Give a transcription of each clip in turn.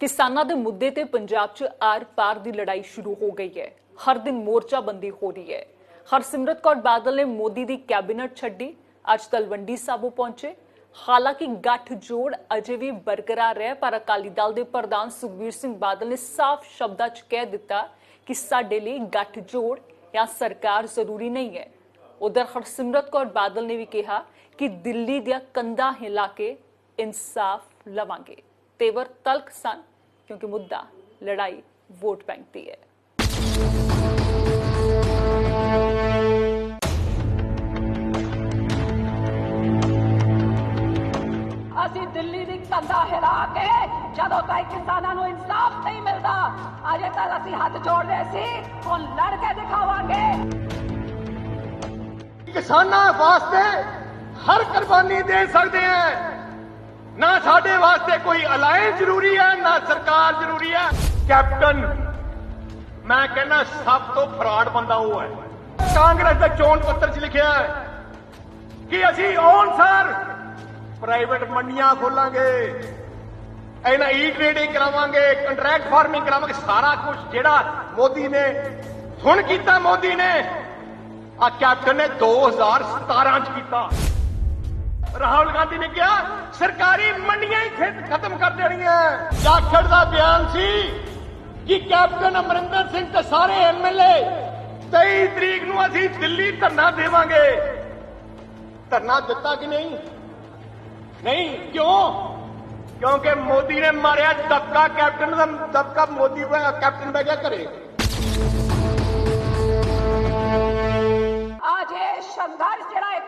ਕਿਸਾਨਾਂ ਦੇ ਮੁੱਦੇ ਤੇ ਪੰਜਾਬ 'ਚ ਆਰ-ਪਾਰ ਦੀ ਲੜਾਈ ਸ਼ੁਰੂ ਹੋ ਗਈ ਹੈ। ਹਰ ਦਿਨ ਮੋਰਚਾਬੰਦੀ ਹੋ ਰਹੀ ਹੈ। ਹਰਸਿਮਰਤ ਕੌਰ ਬਾਦਲ ਨੇ ਮੋਦੀ ਦੀ ਕੈਬਨਿਟ ਛੱਡੀ। ਅੱਜ ਤਲਵੰਡੀ ਸਾਬੋ ਪਹੁੰਚੇ। ਹਾਲਾਂਕਿ ਗੱਠ ਜੋੜ ਅਜੇ ਵੀ ਬਰਕਰਾਰ ਹੈ ਪਰ ਅਕਾਲੀ ਦਲ ਦੇ ਪ੍ਰਧਾਨ ਸੁਖਬੀਰ ਸਿੰਘ ਬਾਦਲ ਨੇ ਸਾਫ਼ ਸ਼ਬਦਾਂ 'ਚ ਕਹਿ ਦਿੱਤਾ ਕਿ ਸਾਡੇ ਲਈ ਗੱਠ ਜੋੜ ਜਾਂ ਸਰਕਾਰ ਜ਼ਰੂਰੀ ਨਹੀਂ ਹੈ। ਉਧਰ ਹਰਸਿਮਰਤ ਕੌਰ ਬਾਦਲ ਨੇ ਵੀ ਕਿਹਾ ਕਿ ਦਿੱਲੀ ਦੀਆਂ ਕੰਧਾਂ ਹਿਲਾ ਕੇ ਇਨਸਾਫ ਲਵਾਂਗੇ। ਤੇਵਰ ਤਲਕ ਸਨ ਕਿਉਂਕਿ ਮੁੱਦਾ ਲੜਾਈ ਵੋਟ ਬੈਂਕ ਦੀ ਹੈ। ਅਸੀਂ ਦਿੱਲੀ ਦੀ ਕੰਧਾ ਹਿਲਾ ਕੇ ਜਦੋਂ ਤੱਕ ਕਿਸਾਨਾਂ ਨੂੰ ਇਨਸਾਫ ਨਹੀਂ ਮਿਲਦਾ ਅਜੇ ਤੱਕ ਅਸੀਂ ਹੱਥ ਜੋੜਦੇ ਸੀ ਹੁਣ ਲੜ ਕੇ ਦਿਖਾਵਾਂਗੇ। ਕਿਸਾਨਾਂ ਵਾਸਤੇ ਹਰ ਕੁਰਬਾਨੀ ਦੇ ਸਕਦੇ ਹੈ। ਨਾ ਸਾਡੇ ਵਾਸਤੇ ਕੋਈ ਅਲਾਇੰਸ ਜ਼ਰੂਰੀ ਹੈ, ਨਾ ਸਰਕਾਰ ਜ਼ਰੂਰੀ ਹੈ। ਕੈਪਟਨ, ਮੈਂ ਕਹਿੰਦਾ ਸਭ ਤੋਂ ਫਰਾਡ ਬੰਦਾ ਉਹ ਹੈ। ਕਾਂਗਰਸ ਦੇ ਚੋਣ ਪੱਤਰ 'ਚ ਲਿਖਿਆ ਹੈ ਕਿ ਅਸੀਂ ਔਨ ਪ੍ਰਾਈਵੇਟ ਮੰਡੀਆਂ ਖੋਲਾਂਗੇ, ਇਹਨਾਂ e ਈ ਟ੍ਰੇਡਿੰਗ ਕਰਾਵਾਂਗੇ ਕੰਟਰੈਕਟ ਫਾਰਮਿੰਗ ਕਰਾਵਾਂਗੇ, ਸਾਰਾ ਕੁਝ ਜਿਹੜਾ ਮੋਦੀ ਨੇ, ਹੁਣ ਕੀਤਾ ਮੋਦੀ ਨੇ। ਆ ਕੈਪਟਨ ਨੇ 2017 ਚ ਕੀਤਾ। ਰਾਹੁਲ ਗਾਂਧੀ ਨੇ ਕਿਹਾ, ਸਰਕਾਰੀ ਮੰਡੀਆਂ ਹੀ ਖਤਮ ਕਰ ਦੇਣੀਆਂ ਜਾਖੜ ਦਾ ਬਿਆਨ ਸੀ ਕਿ ਕੈਪਟਨ ਅਮਰਿੰਦਰ ਸਿੰਘ ਤੇ ਸਾਰੇ ਐਮਐਲਏ 23 ਤਰੀਕ ਨੂੰ ਅਸੀਂ ਦਿੱਲੀ ਧਰਨਾ ਦੇਵਾਂਗੇ। ਧਰਨਾ ਦਿੱਤਾ ਕਿ ਨਹੀਂ? ਨਹੀਂ, ਕਿਉਂ? ਕਿਉਂਕਿ ਮੋਦੀ ਨੇ ਮਾਰਿਆ ਦਬਕਾ ਕੈਪਟਨ ਦਾ, ਦਬਕਾ ਮੋਦੀ ਕੈਪਟਨ ਬਹਿ ਗਿਆ ਘਰੇ।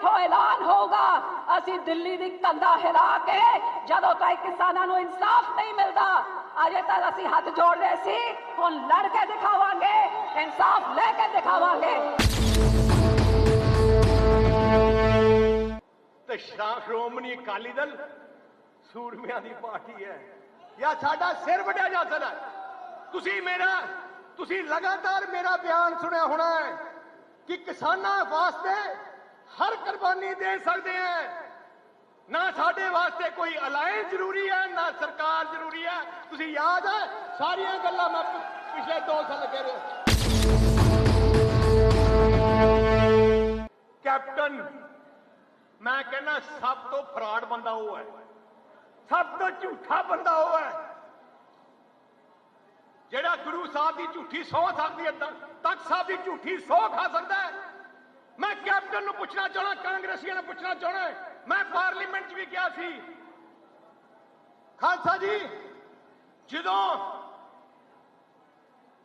ਇੱਥੋਂ ਐਲਾਨ ਹੋਊਗਾ। ਅਸੀਂ ਦਿੱਲੀ ਦੀ ਕੰਧਾ ਹਿਲਾ ਕੇ ਜਦੋਂ ਤੱਕ ਕਿਸਾਨਾਂ ਨੂੰ ਇਨਸਾਫ ਨਹੀਂ ਮਿਲਦਾ, ਅਜੇ ਤੱਕ ਅਸੀਂ ਹੱਥ ਜੋੜਦੇ ਸੀ, ਹੁਣ ਲੜ ਕੇ ਦਿਖਾਵਾਂਗੇ, ਇਨਸਾਫ ਲੈ ਕੇ ਦਿਖਾਵਾਂਗੇ। ਤੇ ਸ਼੍ਰਾ- ਸ਼੍ਰੋਮਣੀ ਅਕਾਲੀ ਦਲ ਸੂਰਮਿਆਂ ਦੀ ਪਾਰਟੀ ਹੈ। ਜਾਂ ਸਾਡਾ ਸਿਰ ਵੱਢਿਆ ਜਾ ਸਕਦਾ ਹੈ। ਤੁਸੀਂ ਮੇਰਾ, ਤੁਸੀਂ ਲਗਾਤਾਰ ਮੇਰਾ ਬਿਆਨ ਸੁਣਿਆ ਹੋਣਾ ਹੈ ਕਿ ਕਿਸਾਨਾਂ ਵਾਸਤੇ ਹਰ ਕੁਰਬਾਨੀ ਦੇ ਸਕਦੇ ਹੈ ਨਾ ਸਾਡੇ ਵਾਸਤੇ ਕੋਈ ਅਲਾਇੰਸ ਜ਼ਰੂਰੀ ਹੈ ਨਾ ਸਰਕਾਰ ਜ਼ਰੂਰੀ ਹੈ ਤੁਸੀਂ ਯਾਦ ਹੈ ਸਾਰੀਆਂ ਗੱਲਾਂ ਮੈਂ ਪਿਛਲੇ 2 ਸਾਲ ਕਹਿ ਰਿਹਾ। ਕੈਪਟਨ, ਮੈਂ ਕਹਿੰਦਾ ਸਭ ਤੋਂ ਫਰਾਡ ਬੰਦਾ ਉਹ ਹੈ। ਸਭ ਤੋਂ ਝੂਠਾ ਬੰਦਾ ਉਹ ਹੈ। ਜਿਹੜਾ ਗੁਰੂ ਸਾਹਿਬ ਦੀ ਝੂਠੀ ਸਹੁੰ ਸਕਦੀ ਹੈ ਤਖਤ ਸਾਹਿਬ ਦੀ ਝੂਠੀ ਸਹੁੰ ਖਾ ਸਕਦਾ ਹੈ। ਮੈਂ ਕੈਪਟਨ ਨੂੰ ਪੁੱਛਣਾ ਚਾਹਣਾ, ਕਾਂਗਰਸੀਆਂ ਨੂੰ ਪੁੱਛਣਾ ਚਾਹਣਾ ਮੈਂ ਪਾਰਲੀਮੈਂਟ 'ਚ ਵੀ ਕਿਹਾ ਸੀ। ਖਾਲਸਾ ਜੀ, ਜਦੋਂ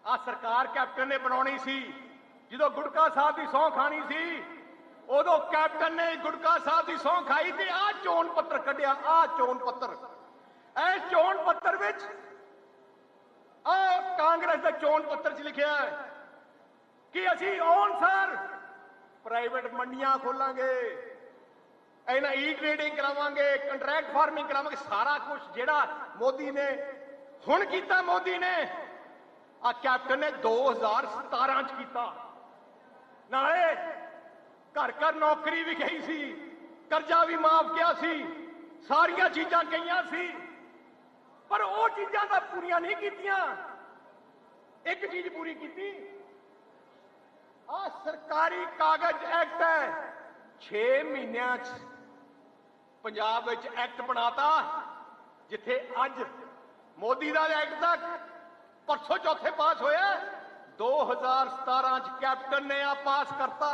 ਆ ਸਰਕਾਰ ਕੈਪਟਨ ਨੇ ਬਣਾਉਣੀ ਸੀ, ਜਦੋਂ ਗੁਟਕਾ ਸਾਹਿਬ ਦੀ ਸਹੁੰ ਖਾਣੀ ਸੀ, ਉਦੋਂ ਕੈਪਟਨ ਨੇ ਗੁਟਕਾ ਸਾਹਿਬ ਦੀ ਸਹੁੰ ਖਾਈ ਤੇ ਆਹ ਚੋਣ ਪੱਤਰ ਕੱਢਿਆ, ਆਹ ਚੋਣ ਪੱਤਰ। ਇਹ ਚੋਣ ਪੱਤਰ ਵਿੱਚ ਆਹ ਕਾਂਗਰਸ ਦੇ ਚੋਣ ਪੱਤਰ 'ਚ ਲਿਖਿਆ ਹੈ ਕਿ ਅਸੀਂ ਔਨ ਸਰ ਪ੍ਰਾਈਵੇਟ ਮੰਡੀਆਂ ਖੋਲਾਂਗੇ ਇਹਨਾਂ ਈ ਟ੍ਰੇਡਿੰਗ ਕਰਾਵਾਂਗੇ ਕੰਟਰੈਕਟ ਫਾਰਮਿੰਗ ਕਰਾਵਾਂਗੇ ਸਾਰਾ ਕੁਝ ਜਿਹੜਾ ਮੋਦੀ ਨੇ ਹੁਣ ਕੀਤਾ ਮੋਦੀ ਨੇ ਆ ਕੈਪਟਨ ਨੇ 2017 ਚ ਕੀਤਾ ਨਾਲੇ ਘਰ ਘਰ ਨੌਕਰੀ ਵੀ ਗਈ ਸੀ ਕਰਜ਼ਾ ਵੀ ਮਾਫ ਕਿਹਾ ਸੀ ਸਾਰੀਆਂ ਚੀਜ਼ਾਂ ਗਈਆਂ ਸੀ ਪਰ ਉਹ ਚੀਜ਼ਾਂ ਤਾਂ ਪੂਰੀਆਂ ਨਹੀਂ ਕੀਤੀਆਂ ਇੱਕ ਚੀਜ਼ ਪੂਰੀ ਕੀਤੀ ਆ ਸਰਕਾਰੀ ਕਾਗਜ਼ ਐਕਟ ਹੈ। 6 ਮਹੀਨਿਆਂ ਚ ਪੰਜਾਬ ਵਿੱਚ ਐਕਟ ਬਣਾਤਾ, ਜਿੱਥੇ ਅੱਜ ਮੋਦੀ ਦਾ ਐਕਟ ਤੱਕ ਪਰਸੋਂ ਚੌਥੇ ਪਾਸ ਹੋਇਆ 2017 ਚ ਕੈਪਟਨ ਨੇ ਆ ਪਾਸ ਕਰਤਾ।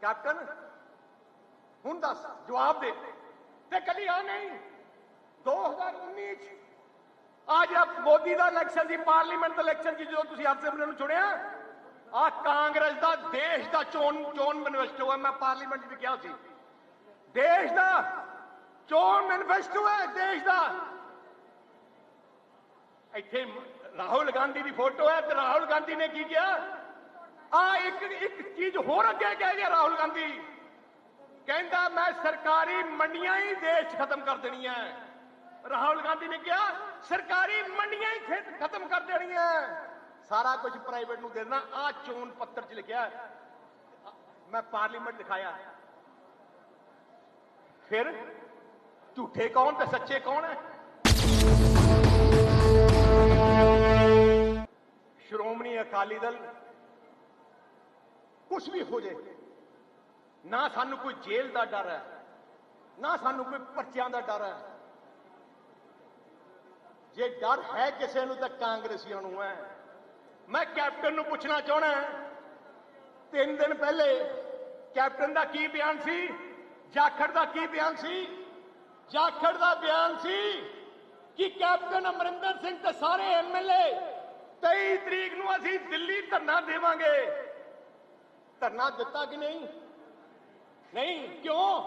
ਕੈਪਟਨ, ਹੁਣ ਦੱਸ, ਜਵਾਬ ਦੇ। ਤੇ ਕੱਲੀ ਆ ਨਹੀਂ। 2019 ਚ ਆ ਜਿਹੜਾ ਮੋਦੀ ਦਾ ਇਲੈਕਸ਼ਨ ਸੀ ਪਾਰਲੀਮੈਂਟ ਦਾ ਇਲੈਕਸ਼ਨ ਸੀ ਜਦੋਂ ਤੁਸੀਂ ਹਰਸਿਮਰਤ ਨੂੰ ਚੁਣਿਆ ਆ ਕਾਂਗਰਸ ਦਾ, ਦੇਸ਼ ਦਾ ਚੋਣ ਚੋਣ ਮੈਨੀਫੈਸਟੋ ਹੈ, ਮੈਂ ਪਾਰਲੀਮੈਂਟ 'ਚ ਕਿਹਾ ਸੀ। ਦੇਸ਼ ਦਾ ਚੋਣ ਮੈਨੀਫੈਸਟੋ ਹੈ, ਦੇਸ਼ ਦਾ। ਇੱਥੇ ਰਾਹੁਲ ਗਾਂਧੀ ਦੀ ਫੋਟੋ ਹੈ ਤੇ ਰਾਹੁਲ ਗਾਂਧੀ ਨੇ ਕੀ ਕਿਹਾ? ਆ ਇੱਕ ਇੱਕ ਚੀਜ਼ ਹੋਰ ਅੱਗੇ ਕਹਿ ਗਿਆ ਰਾਹੁਲ ਗਾਂਧੀ। ਕਹਿੰਦਾ, ਮੈਂ ਸਰਕਾਰੀ ਮੰਡੀਆਂ ਹੀ ਦੇਸ਼ 'ਚ ਖਤਮ ਕਰ ਦੇਣੀਆਂ ਰਾਹੁਲ ਗਾਂਧੀ ਨੇ ਕਿਹਾ, ਸਰਕਾਰੀ ਮੰਡੀਆਂ ਹੀ ਖਤਮ ਕਰ ਦੇਣੀਆਂ। ਸਾਰਾ ਕੁਝ ਪ੍ਰਾਈਵੇਟ ਨੂੰ ਦੇਣਾ। ਆ ਚੋਣ ਪੱਤਰ 'ਚ ਲਿਖਿਆ ਮੈਂ ਪਾਰਲੀਮੈਂਟ ਦਿਖਾਇਆ। ਫਿਰ ਝੂਠੇ ਕੌਣ ਤੇ ਸੱਚੇ ਕੌਣ ਹੈ? ਸ਼੍ਰੋਮਣੀ ਅਕਾਲੀ ਦਲ ਕੁਝ ਵੀ ਹੋ ਜੇ, ਨਾ ਸਾਨੂੰ ਕੋਈ ਜੇਲ੍ਹ ਦਾ ਡਰ ਹੈ, ਨਾ ਸਾਨੂੰ ਕੋਈ ਪਰਚਿਆਂ ਦਾ ਡਰ ਹੈ। ਜੇ ਡਰ ਹੈ ਕਿਸੇ ਨੂੰ ਤਾਂ ਕਾਂਗਰਸੀਆਂ ਨੂੰ ਹੈ। ਮੈਂ ਕੈਪਟਨ ਨੂੰ ਪੁੱਛਣਾ ਚਾਹਣਾ ਤਿੰਨ ਦਿਨ ਪਹਿਲੇ ਕੈਪਟਨ ਦਾ ਕੀ ਬਿਆਨ ਸੀ? ਜਾਖੜ ਦਾ ਕੀ ਬਿਆਨ ਸੀ? ਜਾਖੜ ਦਾ ਬਿਆਨ ਸੀ ਕਿ ਕੈਪਟਨ ਅਮਰਿੰਦਰ ਸਿੰਘ ਤੇ ਸਾਰੇ ਐਮਐਲਏ 23 ਤਰੀਕ ਨੂੰ ਅਸੀਂ ਦਿੱਲੀ ਧਰਨਾ ਦੇਵਾਂਗੇ। ਧਰਨਾ ਦਿੱਤਾ ਕਿ ਨਹੀਂ? ਨਹੀਂ, ਕਿਉਂ?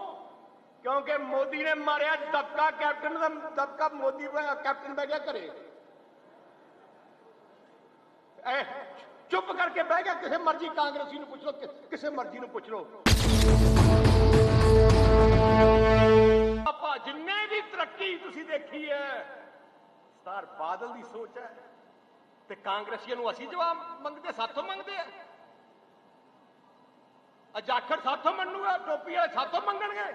ਕਿਉਂਕਿ ਮੋਦੀ ਨੇ ਮਾਰਿਆ ਦਬਕਾ ਕੈਪਟਨ ਦਾ, ਦਬਕਾ ਮੋਦੀ ਕੈਪਟਨ ਬਹਿ ਗਿਆ ਘਰੇ। ਐ, ਚੁੱਪ ਕਰਕੇ ਬਹਿ ਗਿਆ, ਕਿਸੇ ਮਰਜ਼ੀ ਕਾਂਗਰਸੀ ਨੂੰ ਪੁੱਛ ਲਓ ਕਿਸੇ ਮਰਜ਼ੀ ਨੂੰ ਪੁੱਛ ਲਓ। ਆਪਾਂ ਜਿੰਨੇ ਵੀ ਤਰੱਕੀ ਤੁਸੀਂ ਦੇਖੀ ਹੈ ਸਤਾਰ ਬਾਦਲ ਦੀ ਸੋਚ ਹੈ ਤੇ ਕਾਂਗਰਸੀਆਂ ਨੂੰ ਅਸੀਂ ਜਵਾਬ ਮੰਗਦੇ, ਸਾਥੋਂ ਮੰਗਦੇ ਆ ਅਜਾਖੜ ਸਾਥੋਂ ਮੰਨੂਗਾ, ਟੋਪੀ ਵਾਲੇ ਸਾਥੋਂ ਮੰਗਣਗੇ।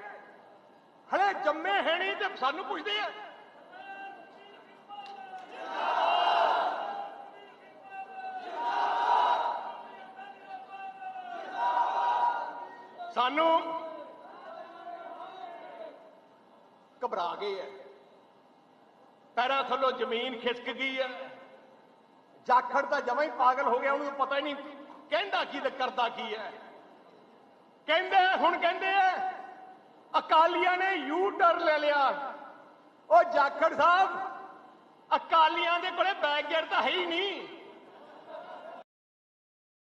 ਹਲੇ ਜੰਮੇ ਹੈ ਨਹੀਂ ਤੇ ਸਾਨੂੰ ਪੁੱਛਦੇ ਆ ਸਾਨੂੰ ਘਬਰਾ ਗਏ ਐ ਪੈਰਾਂ ਥੱਲੋਂ ਜ਼ਮੀਨ ਖਿਸਕ ਗਈ ਐ ਜਾਖੜ ਤਾਂ ਜਮਾਂ ਹੀ ਪਾਗਲ ਹੋ ਗਿਆ, ਉਹਨੂੰ ਪਤਾ ਹੀ ਨਹੀਂ ਕਹਿੰਦਾ ਕੀ ਤੇ ਕਰਦਾ ਕੀ ਐ ਕਹਿੰਦੇ, ਹੁਣ ਕਹਿੰਦੇ ਐ ਅਕਾਲੀਆਂ ਨੇ ਯੂ ਟਰ ਲੈ ਲਿਆ। ਉਹ ਜਾਖੜ ਸਾਹਿਬ, ਅਕਾਲੀਆਂ ਦੇ ਕੋਲੇ ਬੈਕਗੇਟ ਤਾਂ ਹੈ ਹੀ ਨਹੀਂ।